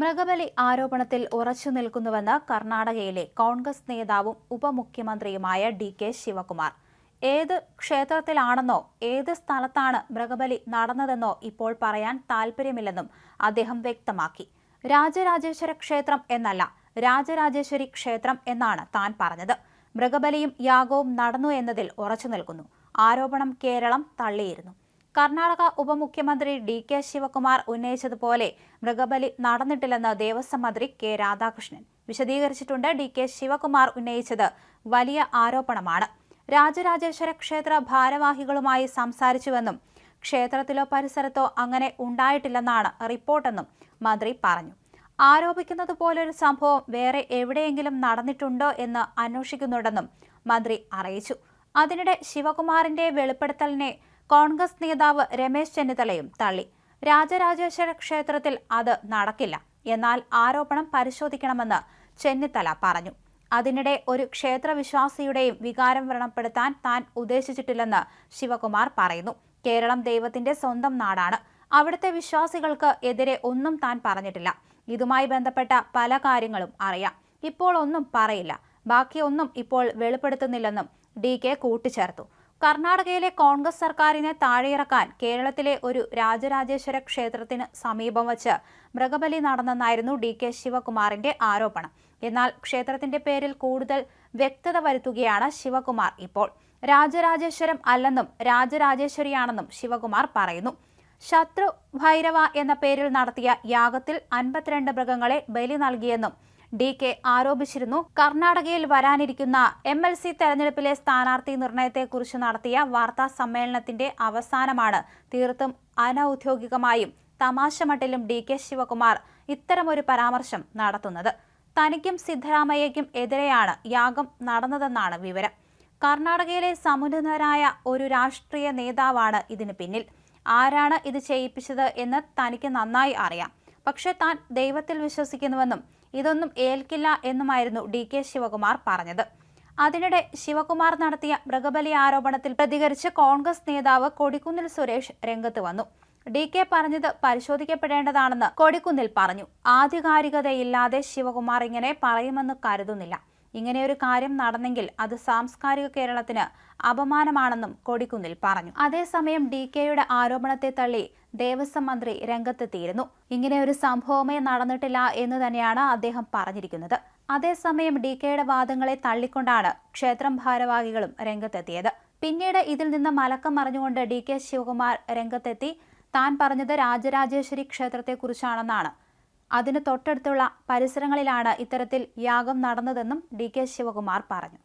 മൃഗബലി ആരോപണത്തിൽ ഉറച്ചു നിൽക്കുന്നുവെന്ന് കർണാടകയിലെ കോൺഗ്രസ് നേതാവും ഉപമുഖ്യമന്ത്രിയുമായ ഡി കെ ശിവകുമാർ. ഏത് ക്ഷേത്രത്തിലാണെന്നോ ഏത് സ്ഥലത്താണ് മൃഗബലി നടന്നതെന്നോ ഇപ്പോൾ പറയാൻ താൽപ്പര്യമില്ലെന്നും അദ്ദേഹം വ്യക്തമാക്കി. രാജരാജേശ്വര ക്ഷേത്രം എന്നല്ല രാജരാജേശ്വരി ക്ഷേത്രം എന്നാണ് താൻ പറഞ്ഞത്. മൃഗബലിയും യാഗവും നടന്നു എന്നതിൽ ഉറച്ചു നിൽക്കുന്നു. ആരോപണം കേരളം തള്ളിയിരുന്നു. കർണാടക ഉപമുഖ്യമന്ത്രി ഡി കെ ശിവകുമാർ ഉന്നയിച്ചതുപോലെ മൃഗബലി നടന്നിട്ടില്ലെന്ന് ദേവസ്വം മന്ത്രി കെ രാധാകൃഷ്ണൻ വിശദീകരിച്ചിട്ടുണ്ട്. ഡി കെ ശിവകുമാർ ഉന്നയിച്ചത് വലിയ ആരോപണമാണ്. രാജരാജേശ്വര ക്ഷേത്ര ഭാരവാഹികളുമായി സംസാരിച്ചുവെന്നും ക്ഷേത്രത്തിലോ പരിസരത്തോ അങ്ങനെ ഉണ്ടായിട്ടില്ലെന്നാണ് റിപ്പോർട്ടെന്നും മന്ത്രി പറഞ്ഞു. ആരോപിക്കുന്നത് പോലൊരു സംഭവം വേറെ എവിടെയെങ്കിലും നടന്നിട്ടുണ്ടോ എന്ന് അന്വേഷിക്കുന്നുണ്ടെന്നും മന്ത്രി അറിയിച്ചു. അതിനിടെ ശിവകുമാറിന്റെ വെളിപ്പെടുത്തലിനെ കോൺഗ്രസ് നേതാവ് രമേശ് ചെന്നിത്തലയും തള്ളി. രാജരാജേശ്വര ക്ഷേത്രത്തിൽ അത് നടക്കില്ല. എന്നാൽ ആരോപണം പരിശോധിക്കണമെന്ന് ചെന്നിത്തല പറഞ്ഞു. അതിനിടെ ഒരു ക്ഷേത്രവിശ്വാസിയുടെയും വികാരം വ്രണപ്പെടുത്താൻ താൻ ഉദ്ദേശിച്ചിട്ടില്ലെന്ന് ശിവകുമാർ പറയുന്നു. കേരളം ദൈവത്തിന്റെ സ്വന്തം നാടാണ്. അവിടുത്തെ വിശ്വാസികൾക്ക് എതിരെ ഒന്നും താൻ പറഞ്ഞിട്ടില്ല. ഇതുമായി ബന്ധപ്പെട്ട പല കാര്യങ്ങളും അറിയാം. ഇപ്പോൾ ഒന്നും പറയില്ല. ബാക്കിയൊന്നും ഇപ്പോൾ വെളിപ്പെടുത്തുന്നില്ലെന്നും ഡി കെ കൂട്ടിച്ചേർത്തു. കർണാടകയിലെ കോൺഗ്രസ് സർക്കാരിനെ താഴെയിറക്കാൻ കേരളത്തിലെ ഒരു രാജരാജേശ്വര ക്ഷേത്രത്തിന് സമീപം വച്ച് മൃഗബലി നടന്നെന്നായിരുന്നു ഡി കെ ശിവകുമാറിന്റെ ആരോപണം. എന്നാൽ ക്ഷേത്രത്തിന്റെ പേരിൽ കൂടുതൽ വ്യക്തത വരുത്തുകയാണ് ശിവകുമാർ ഇപ്പോൾ. രാജരാജേശ്വരം അല്ലെന്നും രാജരാജേശ്വരിയാണെന്നും ശിവകുമാർ പറയുന്നു. ശത്രു ഭൈരവ എന്ന പേരിൽ നടത്തിയ യാഗത്തിൽ അൻപത്തിരണ്ട് മൃഗങ്ങളെ ബലി നൽകിയെന്നും ഡി കെ ആരോപിച്ചിരുന്നു. കർണാടകയിൽ വരാനിരിക്കുന്ന എം എൽ സി തെരഞ്ഞെടുപ്പിലെ സ്ഥാനാർത്ഥി നിർണയത്തെക്കുറിച്ച് നടത്തിയ വാർത്താ സമ്മേളനത്തിന്റെ അവസാനമാണ് തീർത്തും അനൌദ്യോഗികമായും തമാശ മട്ടിലും ഡി കെ ശിവകുമാർ ഇത്തരമൊരു പരാമർശം നടത്തുന്നത്. തനിക്കും സിദ്ധരാമയ്യയ്ക്കും എതിരെയാണ് യാഗം നടന്നതെന്നാണ് വിവരം. കർണാടകയിലെ സമുന്നതനായ ഒരു രാഷ്ട്രീയ നേതാവാണ് ഇതിന് പിന്നിൽ. ആരാണ് ഇത് ചെയ്യിപ്പിച്ചത് എന്ന് തനിക്ക് നന്നായി അറിയാം. പക്ഷേ താൻ ദൈവത്തിൽ വിശ്വസിക്കുന്നുവെന്നും ഇതൊന്നും ഏൽക്കില്ല എന്നുമായിരുന്നു ഡി കെ ശിവകുമാർ പറഞ്ഞത്. അതിനിടെ ശിവകുമാർ നടത്തിയ മൃഗബലി ആരോപണത്തിൽ പ്രതികരിച്ച് കോൺഗ്രസ് നേതാവ് കൊടിക്കുന്നിൽ സുരേഷ് രംഗത്ത് വന്നു. ഡി കെ പറഞ്ഞത് പരിശോധിക്കപ്പെടേണ്ടതാണെന്ന് കൊടിക്കുന്നിൽ പറഞ്ഞു. ആധികാരികതയില്ലാതെ ശിവകുമാർ ഇങ്ങനെ പറയുമെന്ന് കരുതുന്നില്ല. ഇങ്ങനെയൊരു കാര്യം നടന്നെങ്കിൽ അത് സാംസ്കാരിക കേരളത്തിന് അപമാനമാണെന്നും കൊടിക്കുന്നിൽ പറഞ്ഞു. അതേസമയം ഡി കെയുടെ ആരോപണത്തെ തള്ളി ദേവസ്വം മന്ത്രി രംഗത്തെത്തിയിരുന്നു. ഇങ്ങനെ ഒരു സംഭവമേ നടന്നിട്ടില്ല എന്ന് തന്നെയാണ് അദ്ദേഹം പറഞ്ഞിരിക്കുന്നത്. അതേസമയം ഡി കെയുടെ വാദങ്ങളെ തള്ളിക്കൊണ്ടാണ് ക്ഷേത്രം ഭാരവാഹികളും രംഗത്തെത്തിയത്. പിന്നീട് ഇതിൽ നിന്ന് മലക്കം മറിഞ്ഞുകൊണ്ട് ഡി കെ ശിവകുമാർ രംഗത്തെത്തി. താൻ പറഞ്ഞത് രാജരാജേശ്വരി ക്ഷേത്രത്തെക്കുറിച്ചാണെന്നാണ്. അതിന് തൊട്ടടുത്തുള്ള പരിസരങ്ങളിലാണ് ഇത്തരത്തിൽ യാഗം നടന്നതെന്നും ഡി കെ ശിവകുമാർ പറഞ്ഞു.